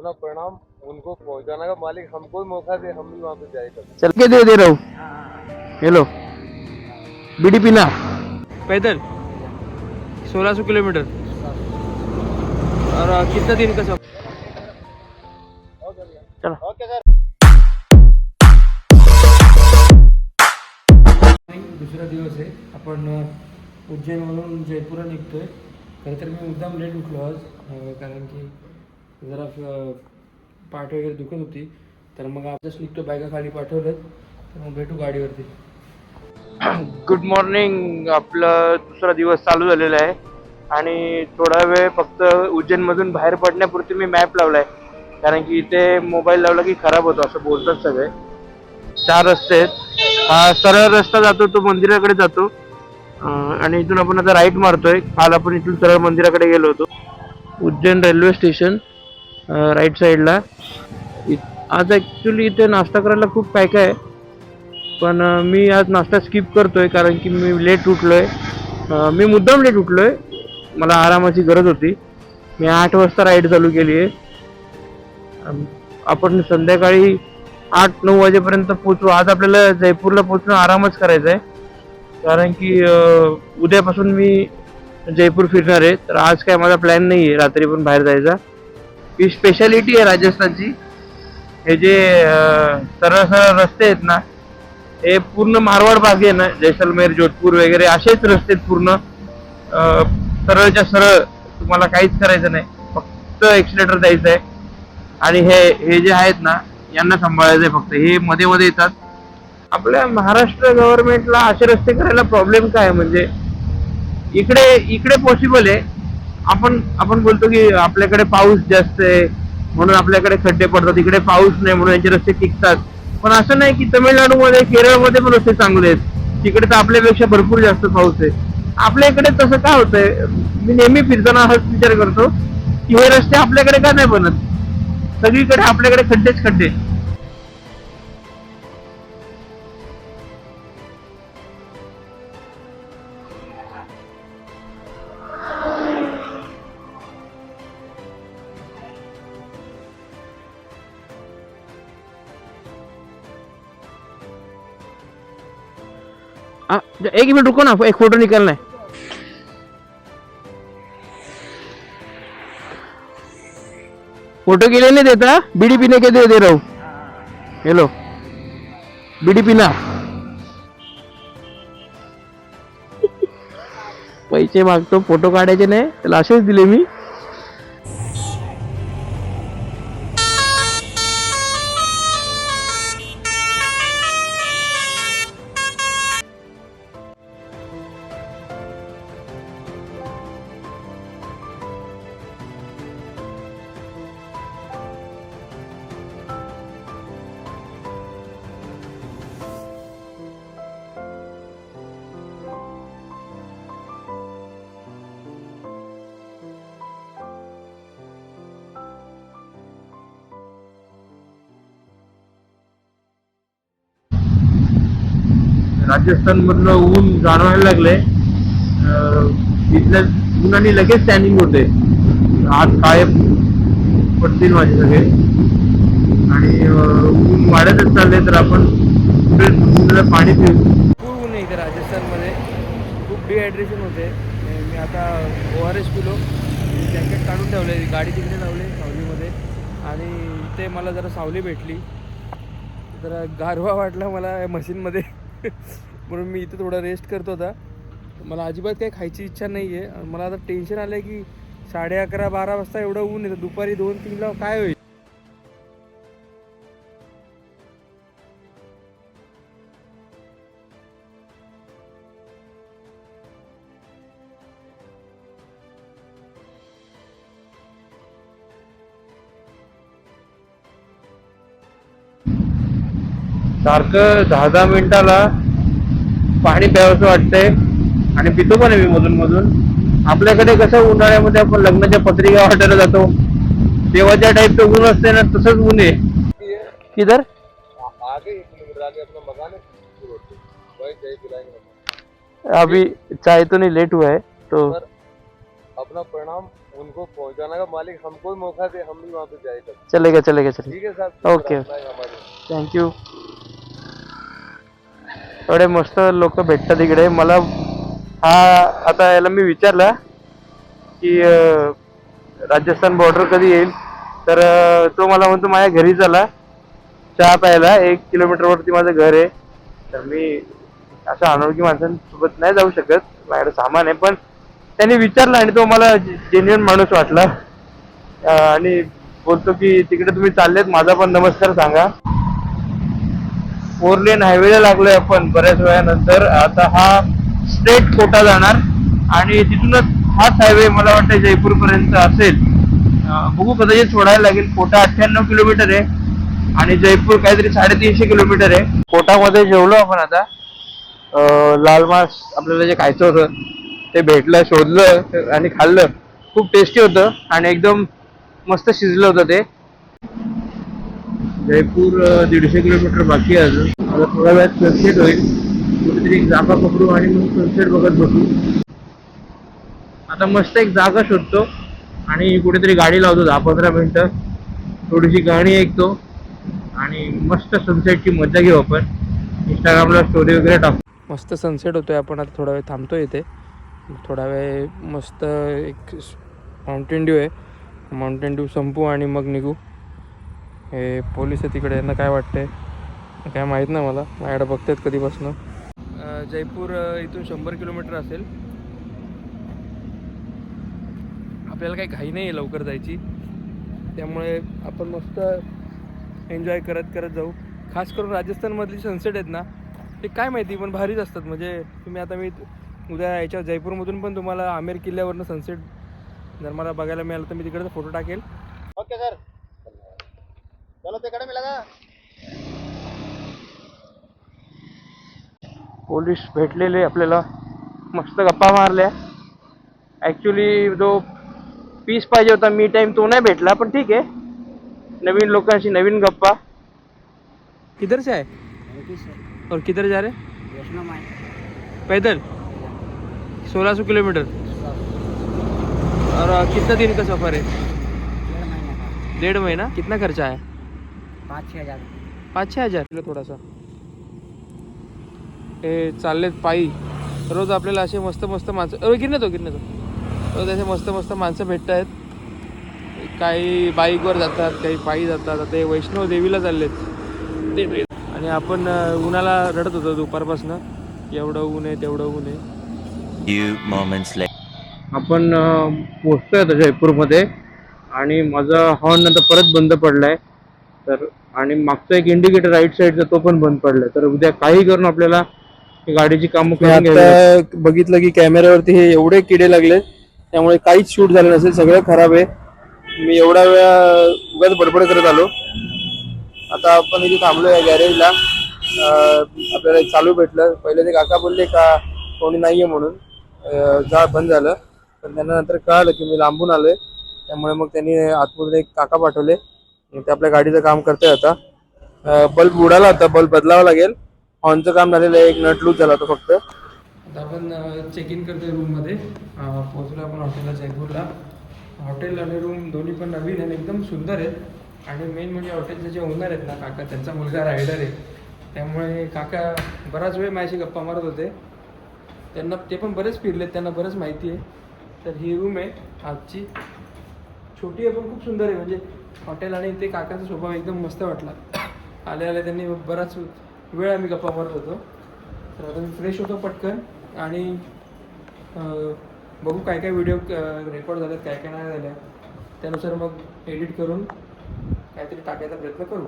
अपना परिणाम उनको पहुँचाने का मालिक हमको मौका दे हम भी वहाँ पे जाए चल के दे दे रहा हूँ। हेलो बीडी पीना पैदल? 1600 किलोमीटर। और कितना दिन का सफ़र चलो। दुसरा दिवस आहे. आपण उज्जैनवरून जयपूरला निघतोय. खरं तर मी मुद्दाम लेट उठलो आज कारण की जरा पाठ वगैरे दुखत होती. तर मग आपल्याच निघतो बायका खाली पाठवलं. तर मग भेटू गाडीवरती. गुड मॉर्निंग आपलं दुसरा दिवस चालू झालेला आहे. आणि थोडा वेळ फक्त उज्जैनमधून बाहेर पडण्यापुरती मी मॅप लावलाय. कारण की इथे मोबाईल लावला की खराब होतो असं बोलतात सगळे. चार रस्ते आहेत. हा सरळ रस्ता जातो तो मंदिराकडे जातो. आणि इथून आपण आता राईट मारतोय. काल आपण इथून सरळ मंदिराकडे गेलो होतो. उज्जैन रेल्वे स्टेशन राईट साईडला आज ॲक्च्युली इथे नाश्ता करायला खूप काय काय आहे. पण मी आज नाश्ता स्किप करतो आहे कारण की मी लेट उठलो आहे मी मुद्दाम लेट उठलो आहे मला आरामाची गरज होती. मी आठ वाजता राईड चालू केली आहे. आपण संध्याकाळी आठ नऊ वाजेपर्यंत पोचू आज आपल्याला जयपूरला पोचणं आरामच करायचं आहे कारण की उद्यापासून मी जयपूर फिरणार आहे. तर आज काय माझा प्लॅन नाही आहे रात्री पण बाहेर जायचा. ही स्पेशालिटी आहे राजस्थानची. हे जे सरळ सरळ रस्ते आहेत ना हे पूर्ण मारवाड भाग आहे ना जैसलमेर जोधपूर वगैरे असेच रस्ते आहेत पूर्ण. सरळच्या सरळ तुम्हाला काहीच करायचं नाही. फक्त एक्सिलेटर द्यायचं आहे. आणि हे हे जे आहेत ना यांना सांभाळायचं आहे फक्त. हे मध्ये मध्ये येतात. आपल्या महाराष्ट्र गव्हर्नमेंटला असे रस्ते करायला प्रॉब्लेम काय म्हणजे इकडे इकडे पॉसिबल आहे आपण आपण बोलतो की आपल्याकडे पाऊस जास्त आहे म्हणून आपल्याकडे खड्डे पडतात इकडे पाऊस नाही म्हणून यांचे रस्ते टिकतात. पण असं नाही की तमिळनाडूमध्ये केरळमध्ये पण रस्ते चांगले आहेत. तिकडे तर आपल्यापेक्षा भरपूर जास्त पाऊस आहे. आपल्या इकडे तसं का होतंय? मी नेहमी फिरताना हाच विचार करतो की हे रस्ते आपल्याकडे का नाही बनत? सगळीकडे आपल्याकडे खड्डेच खड्डे आ, एक मिनट रुको ना एक फोटो निकालना है फोटो के लिए नहीं देता बीड़ी पीने के लिए दे रहा. हूँ हेलो बीड़ी पीना. पैसे मागतो फोटो काढायचे नाही त्याला असेच दिले मी. राजस्थानमधलं ऊन जाणवायला लागलंय. तिथल्या ऊनाने उन्हाने लगेच टॅनिंग होते. आज काय पडतील माझे सगळे. आणि ऊन वाढतच चालले तर आपण पाणी पिऊ. खूप ऊन आहे इथे राजस्थानमध्ये. खूप डिहायड्रेशन होते. मी आता ओ आर एस पिलो. जॅकेट काढून ठेवले गाडी तिकडे लावले सावलीमध्ये. आणि इथे मला जरा सावली भेटली. जरा गारवा वाटला मला मशीनमध्ये म्हणून मी इथं थोडा रेस्ट करतो होता मला अजिबात काही खायची इच्छा नाही आहे मला आता टेन्शन आलं आहे की साडे अकरा बारा वाजता एवढं ऊन येतं. दुपारी दोन तीनला काय होईल? सारखं दहा दहा मिनिटाला पाणी प्यावंसं वाटतंय. आणि पितो पण आहे मी मधून मधून आपल्याकडे कसं उन्हाळ्यामध्ये आपण लग्नाच्या पत्रिका वाटायला जातो. तेव्हाच्या टाईपचं ऊन असते ना तसंच ऊन आहे. किधर है। अभी चाय तो नहीं लेट हुआ है तो अपना परिणाम उनको पहुंचाना का मालिक हमको ही मौका दे हम भी वहाँ पे जाएगा चलेगा चलेगा चलेगा। ठीक है साहब ओके। हमारे। थँक्यू एवढे मस्त लोक भेटतात इकडे. मला हा आता याला मी विचारला की राजस्थान बॉर्डर कधी येईल? तर तो मला म्हणतो माझ्या घरी चला. चहा प्यायला. एक किलोमीटरवरती माझं घर आहे. तर मी अशा अनोळखी माणसांसोबत नाही जाऊ शकत. माझ्याकडे सामान आहे. पण त्यांनी विचारलं आणि तो मला जेन्युअन माणूस वाटला. आणि बोलतो की तिकडे तुम्ही चाललेत. माझा पण नमस्कार सांगा. फोर लेन हायवेला लागलोय आपण बऱ्याच वेळानंतर. आता हा स्ट्रेट कोटा जाणार आणि तिथूनच हाच हायवे मला वाटतं जयपूर पर्यंत असेल बघू कदाचित सोडायला लागेल. कोटा अठ्ठ्याण्णव किलोमीटर आहे आणि जयपूर काहीतरी साडेतीनशे किलोमीटर आहे. कोटामध्ये जेवलो आपण आता. लाल मांस आपल्याला जे खायचं होतं ते भेटलं शोधलं आणि खाल्लं. खूप टेस्टी होतं आणि एकदम मस्त शिजलं होतं ते. जयपूर दीडशे किलोमीटर बाकी आहे अजून. आता थोड्या वेळात सनसेट होईल. कुठेतरी एक जागा पकडू आणि मग सनसेट बघत बसू. आता मस्त एक जागा शोधतो आणि कुठेतरी गाडी लावतो दहा पंधरा मिनिटं. थोडीशी गाणी ऐकतो आणि मस्त सनसेटची मजा घेऊ आपण. इंस्टाग्रामला स्टोरी वगैरे टाकू. मस्त सनसेट होतोय आपण. आता थोडा वेळ थांबतो इथे. थोडा वेळ मस्त एक माउंटेन ड्यू आहे. माउंटेन ड्यू संपू आणि मग निघू. हे पोलीस आहे तिकडे यांना काय वाटतंय? काय माहीत नाही मला. माझ्याकडे बघतात कधीपासून. जयपूर इथून शंभर किलोमीटर असेल. आपल्याला काही घाई नाही आहे लवकर जायची. त्यामुळे आपण मस्त एन्जॉय करत करत जाऊ. खास करून राजस्थानमधली सनसेट आहेत ना ते काय माहिती पण भारीच असतात. म्हणजे तुम्ही आता मी उद्या याच्या जयपूरमधून पण तुम्हाला आमेर किल्ल्यावरनं सनसेट जर मला बघायला मिळालं तर मी तिकडचा फोटो टाकेल. Okay sir. चलो तिकडे मिला पोलीस भेटलेले आपल्याला. मस्त गप्पा मारल्या. ॲक्च्युली जो पीस पाहिजे होता मी टाईम तो नाही भेटला पण ठीक आहे. नवीन लोकांशी नवीन गप्पा. किधर से आए? और किधर जा रहे? पैदल? सोलह सौ किलोमीटर. और कितना दिन का सफ़र है? डेढ़ महीना. कितना खर्चा है पाच छः हजार. पाच छः हजार थोडासा. हे चाललेत पायी. रोज आपल्याला असे मस्त मस्त माणसं गिरण्यात गिरण्यात रोज असे मस्त मस्त माणसं भेटत आहेत काही बाईकवर जातात काही पायी जातात. आता हे वैष्णव देवीला चाललेत. ते आणि आपण उन्हाला रडत होतो दुपारपासनं. एवढं ऊन आहे तेवढं ऊन आहे. आपण पोहोचतोय आता जयपूरमध्ये. आणि माझा हॉर्न आता परत बंद पडलाय. तर आणि मागचा एक इंडिकेटर राईट साईडचा तो पण बंद पडलाय. तर उद्या काही करून आपल्याला गाडीची कामं करून घ्यावी लागतील. आता बघितलं की कॅमेऱ्यावरती हे एवढे किडे लागले त्यामुळे काहीच शूट झालं नसेल सगळं खराब आहे. मी एवढा वेळा उगाच बडबड करत आलो. आता आपण इथे थांबलो या गॅरेजला आपल्याला एक चालू भेटलं. पहिले ते काका बोलले का कोणी नाहीये म्हणून. अं, जा बंद झालं. पण त्यांना नंतर कळालं की मी लांबून आलोय. त्यामुळे मग त्यांनी आतमधून एक काका पाठवले. ते आपल्या गाडीचं काम करते आता. बल्ब उडाला होता बल्ब बदलावा लागेल. हॉर्नचं काम झालेलं आहे एक नट लूज झाला होता फक्त. आता आपण चेक इन करतोय रूममध्ये पोहोचलो आपण हॉटेलला जयपूरला. हॉटेल आणि रूम दोन्ही पण नवीन आहेत एकदम सुंदर आहेत. आणि मेन म्हणजे हॉटेलचे जे ओनर आहेत ना काका त्यांचा मुलगा रायडर आहे. त्यामुळे काका बराच वेळ माझ्याशी गप्पा मारत होते. त्यांना ते पण बरेच फिरलेत त्यांना बरंच माहिती आहे. तर ही रूम आहे आजची. छोटी आहे पण खूप सुंदर आहे. म्हणजे हॉटेल आणि ते काकाचा स्वभाव एकदम मस्त वाटला. आले आले त्यांनी बराच वेळ आम्ही गप्पा मारत होतो. तर आता मी फ्रेश होतो पटकन आणि बघू काय काय व्हिडिओ रेकॉर्ड झालेत काय काय नाही झाल्या त्यानुसार मग एडिट करून काहीतरी टाकायचा प्रयत्न करू.